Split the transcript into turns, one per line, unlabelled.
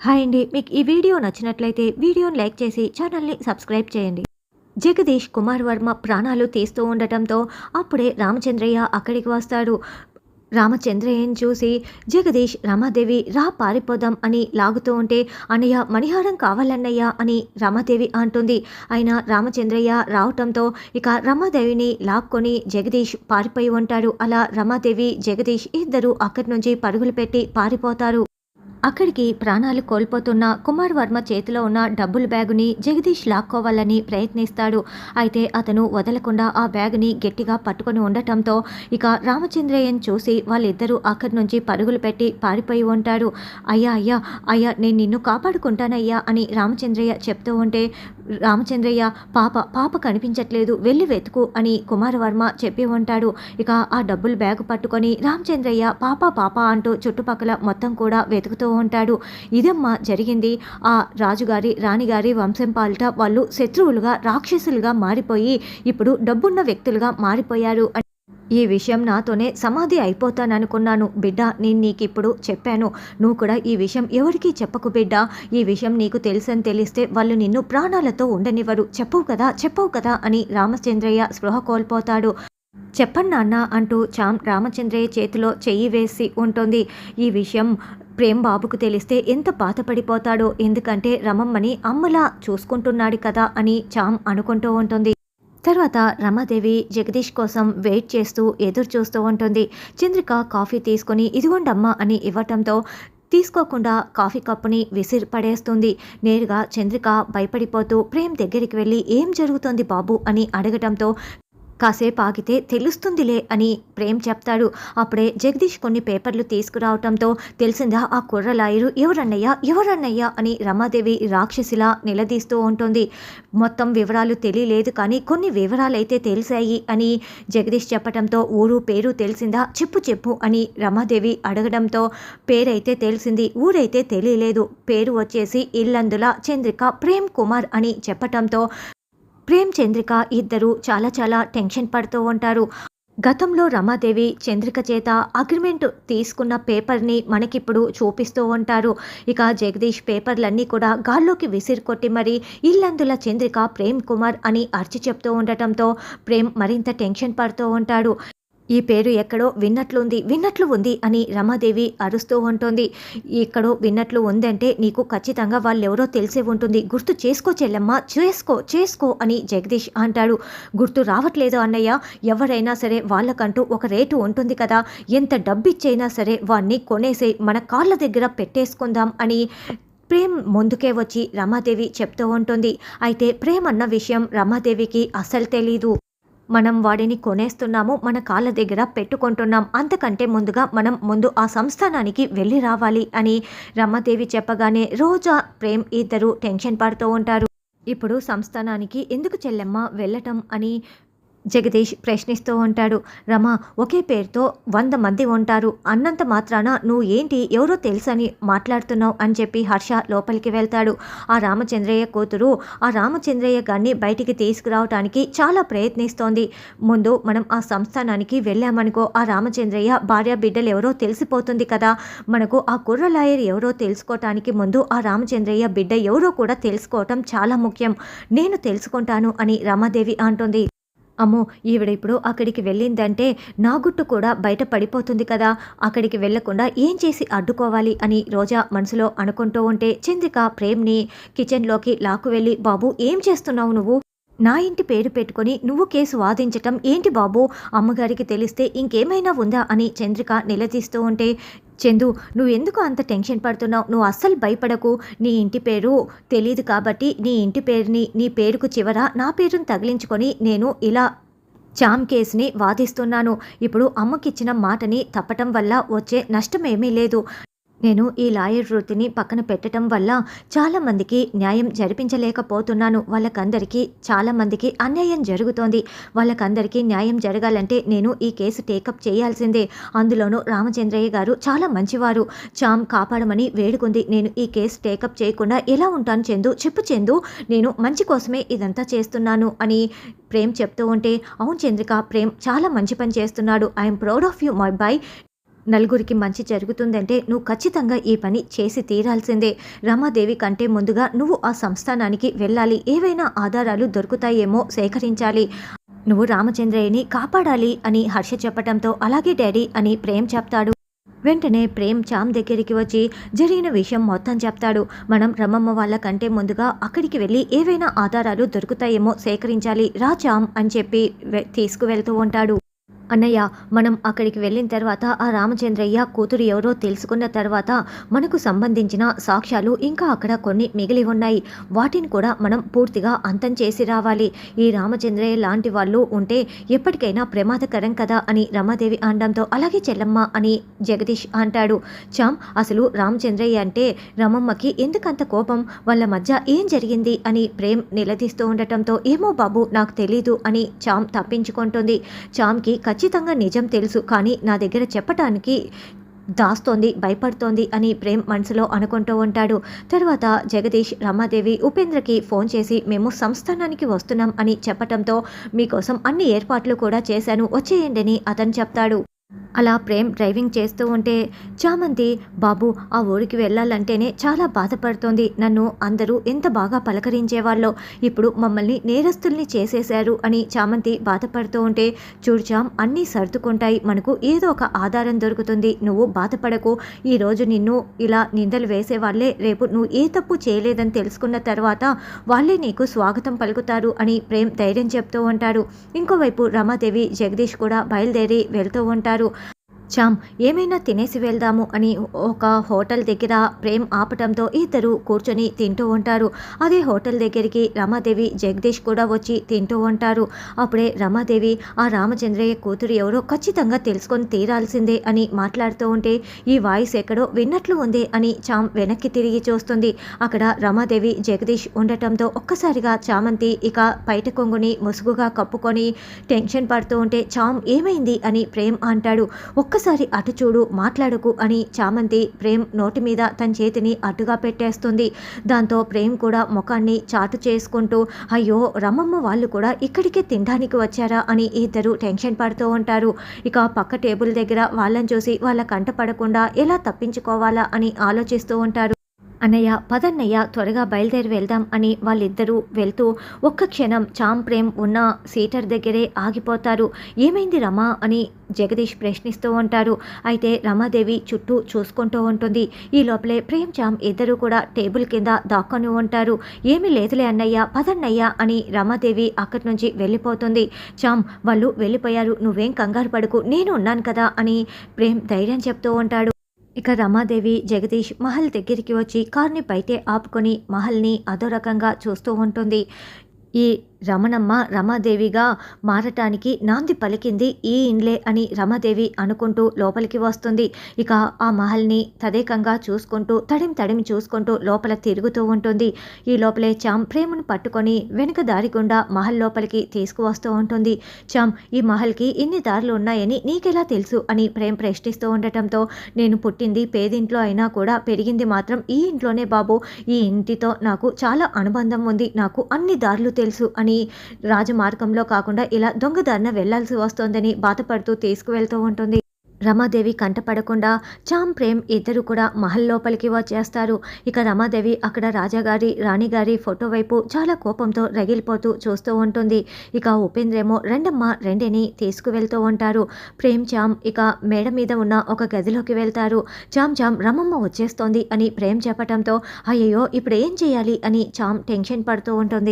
Hi అండి. మీకు ఈ వీడియో నచ్చినట్లయితే వీడియోని లైక్ చేసి ఛానల్ని సబ్స్క్రైబ్ చేయండి. జగదీష్ కుమార్ వర్మ ప్రాణాలు తీస్తూ ఉండటంతో అప్పుడే రామచంద్రయ్య అక్కడికి వస్తాడు. రామచంద్రయ్యని చూసి జగదీష్ రమాదేవి రా పారిపోదాం అని లాగుతూ ఉంటే అన్నయ్య మణిహారం కావాలన్నయ్య అని రమాదేవి అంటుంది. అయినా రామచంద్రయ్య రావటంతో ఇక రమాదేవిని లాక్కొని జగదీష్ పారిపోయి ఉంటాడు. అలా రమాదేవి జగదీష్ ఇద్దరు అక్కడి నుంచి పరుగులు పెట్టి పారిపోతారు. అక్కడికి ప్రాణాలు కోల్పోతున్న కుమార్ వర్మ చేతిలో ఉన్న డబ్బుల బ్యాగుని జగదీష్ లాక్కోవాలని ప్రయత్నిస్తాడు. అయితే అతను వదలకుండా ఆ బ్యాగుని గట్టిగా పట్టుకొని ఉండటంతో ఇక రామచంద్రయ్యను చూసి వాళ్ళిద్దరూ అక్కడి నుంచి పరుగులు పెట్టి పారిపోయి ఉంటాడు అయ్యా అయ్యా అయ్యా నేను నిన్ను కాపాడుకుంటానయ్యా అని రామచంద్రయ్య చెప్తూ ఉంటే రామచంద్రయ్య పాప పాప కనిపించట్లేదు వెళ్ళి వెతుకు అని కుమారవర్మ చెప్పి ఉంటాడు. ఇక ఆ డబ్బులు బ్యాగ్ పట్టుకొని రామచంద్రయ్య పాప పాప అంటూ చుట్టుపక్కల మొత్తం కూడా వెతుకుతూ ఉంటాడు. ఇదమ్మా జరిగింది. ఆ రాజుగారి రాణిగారి వంశం పాలిట వాళ్ళు శత్రువులుగా రాక్షసులుగా మారిపోయి ఇప్పుడు డబ్బున్న వ్యక్తులుగా మారిపోయారు అని ఈ విషయం నాతోనే సమాధి అయిపోతాననుకున్నాను. బిడ్డ నేను నీకు ఇప్పుడు చెప్పాను. నువ్వు కూడా ఈ విషయం ఎవరికీ చెప్పకు బిడ్డ. ఈ విషయం నీకు తెలుసని తెలిస్తే వాళ్ళు నిన్ను ప్రాణాలతో ఉండనివ్వరు. చెప్పవు కదా చెప్పవు కదా అని రామచంద్రయ్య స్పృహ కోల్పోతాడు. చెప్పండి నాన్న అంటూ చామ్ రామచంద్రయ్య చేతిలో చెయ్యి వేసి ఉంటుంది. ఈ విషయం ప్రేమ్ బాబుకు తెలిస్తే ఎంత బాధపడిపోతాడో ఎందుకంటే రమమ్మని అమ్మలా చూసుకుంటున్నాడు కదా అని చామ్ అనుకుంటూ ఉంటుంది. తర్వాత రమాదేవి జగదీష్ కోసం వెయిట్ చేస్తూ ఎదురు చూస్తూ ఉంటుంది. చంద్రిక కాఫీ తీసుకొని ఇదిగోండమ్మా అని ఇవ్వటంతో తీసుకోకుండా కాఫీ కప్పుని విసిరి పడేస్తుంది. నేరుగా చంద్రిక భయపడిపోతూ ప్రేమ్ దగ్గరికి వెళ్ళి ఏం జరుగుతోంది బాబు? అని అడగటంతో కాసేపు ఆగితే తెలుస్తుందిలే అని ప్రేమ్ చెప్తాడు. అప్పుడే జగదీష్ కొన్ని పేపర్లు తీసుకురావటంతో తెలిసిందా ఆ కుర్ర లాయరు ఎవరన్నయ్యా ఎవరన్నయ్యా అని రమాదేవి రాక్షసిలా నిలదీస్తూ ఉంటుంది. మొత్తం వివరాలు తెలియలేదు కానీ కొన్ని వివరాలు అయితే తెలిసాయి అని జగదీష్ చెప్పడంతో ఊరు పేరు తెలిసిందా? చెప్పు చెప్పు అని రమాదేవి అడగడంతో పేరైతే తెలిసింది ఊరైతే తెలియలేదు. పేరు వచ్చేసి ఇల్లందుల చంద్రిక ప్రేమ్ కుమార్ అని చెప్పటంతో ప్రేమ్ చంద్రిక ఇద్దరు చాలా చాలా టెన్షన్ పడుతూ ఉంటారు. గతంలో రమాదేవి చంద్రిక చేత అగ్రిమెంట్ తీసుకున్న పేపర్ని మనకిప్పుడు చూపిస్తూ ఉంటారు. ఇక జగదీష్ పేపర్లన్నీ కూడా గాల్లోకి విసిరి కొట్టి మరి ఇల్లందుల చంద్రిక ప్రేమ్ కుమార్ అని అర్చి చెప్తూ ఉండటంతో ప్రేమ్ మరింత టెన్షన్ పడుతూ ఉంటాడు. ఈ పేరు ఎక్కడో విన్నట్లుంది విన్నట్లు ఉంది అని రమాదేవి అరుస్తూ ఉంటుంది. ఎక్కడో విన్నట్లు ఉందంటే నీకు ఖచ్చితంగా వాళ్ళెవరో తెలిసే ఉంటుంది. గుర్తు చేసుకో చెల్లెమ్మ చేసుకో చేసుకో అని జగదీష్ అంటాడు. గుర్తు రావట్లేదు అన్నయ్య. ఎవరైనా సరే వాళ్ళకంటూ ఒక రేటు ఉంటుంది కదా. ఎంత డబ్బిచ్చైనా సరే వాణ్ణి కొనేసే మన కాళ్ళ దగ్గర పెట్టేసుకుందాం అని ప్రేమ్ ముందుకే వచ్చి రమాదేవి చెప్తూ ఉంటుంది. అయితే ప్రేమ్ అన్న విషయం రమాదేవికి అసలు తెలీదు. మనం వాడిని కొనేస్తున్నాము మన కాళ్ళ దగ్గర పెట్టుకుంటున్నాం అంతకంటే ముందుగా మనం ముందు ఆ సంస్థానానికి వెళ్ళి రావాలి అని రమ్మదేవి చెప్పగానే రోజా ప్రేమ్ ఇద్దరు టెన్షన్ పడుతూ ఉంటారు. ఇప్పుడు సంస్థానానికి ఎందుకు చెల్లెమ్మ వెళ్ళటం అని జగదీష్ ప్రశ్నిస్తూ ఉంటాడు. రమ ఒకే పేరుతో వంద మంది ఉంటారు. అన్నంత మాత్రాన నువ్వు ఏంటి? ఎవరో తెలుసని మాట్లాడుతున్నావు అని చెప్పి హర్ష లోపలికి వెళ్తాడు. ఆ రామచంద్రయ్య కూతురు ఆ రామచంద్రయ్య గారిని బయటికి తీసుకురావటానికి చాలా ప్రయత్నిస్తోంది. ముందు మనం ఆ సంస్థానానికి వెళ్ళామనుకో ఆ రామచంద్రయ్య భార్య బిడ్డలు ఎవరో తెలిసిపోతుంది కదా. మనకు ఆ కుర్ర లాయర్ ఎవరో తెలుసుకోవటానికి ముందు ఆ రామచంద్రయ్య బిడ్డ ఎవరో కూడా తెలుసుకోవటం చాలా ముఖ్యం. నేను తెలుసుకుంటాను అని రమాదేవి అంటుంది. అమ్మో ఈవిడ ఇప్పుడు అక్కడికి వెళ్ళిందంటే నా గుట్టు కూడా బయట పడిపోతుంది కదా. అక్కడికి వెళ్ళకుండా ఏం చేసి అడ్డుకోవాలి అని రోజా మనసులో అనుకుంటూ ఉంటే చంద్రిక ప్రేమ్ని కిచెన్లోకి లాకు వెళ్ళి బాబు ఏం చేస్తున్నావు నువ్వు? నా ఇంటి పేరు పెట్టుకొని నువ్వు కేసు వాదించటం ఏంటి బాబు? అమ్మగారికి తెలిస్తే ఇంకేమైనా ఉందా? అని చంద్రిక నిలదీస్తూ ఉంటే చందు నువ్వు ఎందుకు అంత టెన్షన్ పడుతున్నావు? నువ్వు అస్సలు భయపడకు. నీ ఇంటి పేరు తెలియదు కాబట్టి నీ ఇంటి పేరుని నీ పేరుకు చివర నా పేరును తగిలించుకొని నేను ఇలా చామ్ కేసుని వాదిస్తున్నాను. ఇప్పుడు అమ్మకిచ్చిన మాటని తప్పటం వల్ల వచ్చే నష్టమేమీ లేదు. నేను ఈ లాయర్ వృత్తిని పక్కన పెట్టడం వల్ల చాలామందికి న్యాయం జరిపించలేకపోతున్నాను. వాళ్ళకందరికీ చాలామందికి అన్యాయం జరుగుతోంది. వాళ్ళకందరికీ న్యాయం జరగాలంటే నేను ఈ కేసు టేకప్ చేయాల్సిందే. అందులోనూ రామచంద్రయ్య గారు చాలా మంచివారు. చామ్ కాపాడమని వేడుకుంది. నేను ఈ కేసు టేకప్ చేయకుండా ఎలా ఉంటాను చందు? చెప్పు చందు. నేను మంచి కోసమే ఇదంతా చేస్తున్నాను అని ప్రేమ్ చెప్తూ ఉంటే అవును చంద్రిక ప్రేమ్ చాలా మంచి పని చేస్తున్నాడు. I'm proud of you my boy. నలుగురికి మంచి జరుగుతుందంటే నువ్వు ఖచ్చితంగా ఈ పని చేసి తీరాల్సిందే. రమాదేవి కంటే ముందుగా నువ్వు ఆ సంస్థానానికి వెళ్ళాలి. ఏవైనా ఆధారాలు దొరుకుతాయేమో సేకరించాలి. నువ్వు రామచంద్రయ్యని కాపాడాలి అని హర్ష చెప్పటంతో అలాగే డాడీ అని ప్రేమ్ చెప్తాడు. వెంటనే ప్రేమ్ చామ్ దగ్గరికి వచ్చి జరిగిన విషయం మొత్తం చెప్తాడు. మనం రమమ్మ వాళ్ళ కంటే ముందుగా అక్కడికి వెళ్ళి ఏవైనా ఆధారాలు దొరుకుతాయేమో సేకరించాలి. రా చామ్ అని చెప్పి తీసుకువెళ్తూ ఉంటాడు. అన్నయ్య మనం అక్కడికి వెళ్ళిన తర్వాత ఆ రామచంద్రయ్య కూతురు ఎవరో తెలుసుకున్న తర్వాత మనకు సంబంధించిన సాక్ష్యాలు ఇంకా అక్కడ కొన్ని మిగిలి ఉన్నాయి. వాటిని కూడా మనం పూర్తిగా అంతం చేసి రావాలి. ఈ రామచంద్రయ్య లాంటి వాళ్ళు ఉంటే ఎప్పటికైనా ప్రమాదకరం కదా అని రమాదేవి అనడంతో అలాగే చెల్లమ్మ అని జగదీష్ అంటాడు. చామ్ అసలు రామచంద్రయ్య అంటే రమమ్మకి ఎందుకంత కోపం? వాళ్ళ మధ్య ఏం జరిగింది? అని ప్రేమ్ నిలదీస్తూ ఉండటంతో ఏమో బాబు నాకు తెలీదు అని చామ్ తప్పించుకుంటుంది. చామ్కి ఖచ్చితంగా నిజం తెలుసు. కానీ నా దగ్గర చెప్పటానికి దాస్తోంది భయపడుతోంది అని ప్రేమ్ మనసులో అనుకుంటూ ఉంటాడు. తర్వాత జగదీష్ రమాదేవి ఉపేంద్రకి ఫోన్ చేసి మేము సంస్థానానికి వస్తున్నాం అని చెప్పటంతో మీకోసం అన్ని ఏర్పాట్లు కూడా చేశాను. వచ్చేయండి అని అతను చెప్తాడు. అలా ప్రేమ్ డ్రైవింగ్ చేస్తూ ఉంటే చామంతి బాబు ఆ ఊరికి వెళ్ళాలంటేనే చాలా బాధపడుతోంది. నన్ను అందరూ ఎంత బాగా పలకరించేవాళ్ళో ఇప్పుడు మమ్మల్ని నేరస్తుల్ని చేసేశారు అని చామంతి బాధపడుతూ ఉంటే చూడుచాం అన్నీ సర్దుకుంటాయి. మనకు ఏదో ఒక ఆధారం దొరుకుతుంది. నువ్వు బాధపడకు. ఈరోజు నిన్ను ఇలా నిందలు వేసేవాళ్ళే రేపు నువ్వు ఏ తప్పు చేయలేదని తెలుసుకున్న తర్వాత వాళ్ళే నీకు స్వాగతం పలుకుతారు అని ప్రేమ్ ధైర్యం చెప్తూ ఉంటాడు. ఇంకోవైపు రమాదేవి జగదీష్ కూడా బయలుదేరి వెళ్తూ ఉంటారు. చేశారు చామ్ ఏమైనా తినేసి వెళ్దాము అని ఒక హోటల్ దగ్గర ప్రేమ్ ఆపటంతో ఇద్దరు కూర్చొని తింటూ ఉంటారు. అదే హోటల్ దగ్గరికి రమాదేవి జగదీష్ కూడా వచ్చి తింటూ ఉంటారు. అప్పుడే రమాదేవి ఆ రామచంద్రయ్య కూతురు ఎవరో ఖచ్చితంగా తెలుసుకొని తీరాల్సిందే అని మాట్లాడుతూ ఉంటే ఈ వాయిస్ ఎక్కడో విన్నట్లు ఉంది అని చామ్ వెనక్కి తిరిగి చూస్తుంది. అక్కడ రమాదేవి జగదీష్ ఉండటంతో ఒక్కసారిగా చామంతి ఇక బయట కొంగుని ముసుగుగా కప్పుకొని టెన్షన్ పడుతూ ఉంటే చామ్ ఏమైంది? అని ప్రేమ్ అంటాడు. ఒక్క ఒక్కసారి అటు చూడు మాట్లాడకు అని చామంతి ప్రేమ్ నోటి మీద తన చేతిని అడ్డుగా పెట్టేస్తుంది. దాంతో ప్రేమ్ కూడా ముఖాన్ని చాటు చేసుకుంటూ అయ్యో రమమ్మ వాళ్ళు కూడా ఇక్కడికే తినడానికి వచ్చారా? అని ఇద్దరు టెన్షన్ పడుతూ ఉంటారు. ఇక పక్క టేబుల్ దగ్గర వాళ్ళని చూసి వాళ్ళ కంట పడకుండా ఎలా తప్పించుకోవాలా అని ఆలోచిస్తూ ఉంటారు. అన్నయ్య పదన్నయ్య త్వరగా బయలుదేరి వెళ్దాం అని వాళ్ళిద్దరూ వెళ్తూ ఒక్క క్షణం చాం ప్రేమ్ ఉన్న సీటర్ దగ్గరే ఆగిపోతారు. ఏమైంది రమా అని జగదీష్ ప్రశ్నిస్తూ ఉంటారు. అయితే రమాదేవి చుట్టూ చూసుకుంటూ ఉంటుంది. ఈ లోపలే ప్రేమ్ చామ్ ఇద్దరూ కూడా టేబుల్ కింద దాక్కొని ఉంటారు. ఏమీ లేదులే అన్నయ్య పదన్నయ్య అని రమాదేవి అక్కడి నుంచి వెళ్ళిపోతుంది. చామ్ వాళ్ళు వెళ్ళిపోయారు. నువ్వేం కంగారు పడుకు. నేను ఉన్నాను కదా అని ప్రేమ్ ధైర్యం చెప్తూ ఉంటాడు. ఇక రమాదేవి జగదీష్ మహల్ దగ్గరికి వచ్చి కార్ని బయటే ఆపుకొని మహల్ని అదో రకంగా చూస్తూ ఉంటుంది. ఈ రమణమ్మ రమాదేవిగా మారటానికి నాంది పలికింది ఈ ఇండ్లే అని రమాదేవి అనుకుంటూ లోపలికి వస్తుంది. ఇక ఆ మహల్ని తదేకంగా చూసుకుంటూ తడిం తడిమి చూసుకుంటూ లోపల తిరుగుతూ ఉంటుంది. ఈ లోపలే చామ్ ప్రేమను పట్టుకొని వెనుక దారి గుండా మహల్ లోపలికి తీసుకువస్తూ ఉంటుంది. చామ్ ఈ మహల్కి ఇన్ని దారులు ఉన్నాయని నీకెలా తెలుసు? అని ప్రేమ్ ప్రశ్నిస్తూ ఉండటంతో నేను పుట్టింది పేదింట్లో అయినా కూడా పెరిగింది మాత్రం ఈ ఇంట్లోనే బాబు. ఈ ఇంటితో నాకు చాలా అనుబంధం ఉంది. నాకు అన్ని దారులు తెలుసు అని రాజమార్గంలో కాకుండా ఇలా దొంగదారిన వెళ్ళాల్సి వస్తోందని బాధపడుతూ తీసుకువెళ్తూ ఉంటుంది. రమాదేవి కంటపడకుండా చామ్ ప్రేమ్ ఇద్దరు కూడా మహల్ లోపలికి వచ్చేస్తారు. ఇక రమాదేవి అక్కడ రాజాగారి రాణిగారి ఫోటో వైపు చాలా కోపంతో రగిలిపోతూ చూస్తూ ఉంటుంది. ఇక ఉపేంద్రేమో రెండమ్మ రెండని తీసుకువెళ్తూ ఉంటారు. ప్రేమ్ చామ్ ఇక మేడ మీద ఉన్న ఒక గదిలోకి వెళ్తారు. చామ్ చామ్ రమమ్మ వచ్చేస్తోంది అని ప్రేమ్ చెప్పటంతో అయ్యయ్యో ఇప్పుడు ఏం చేయాలి అని చామ్ టెన్షన్ పడుతూ ఉంటుంది.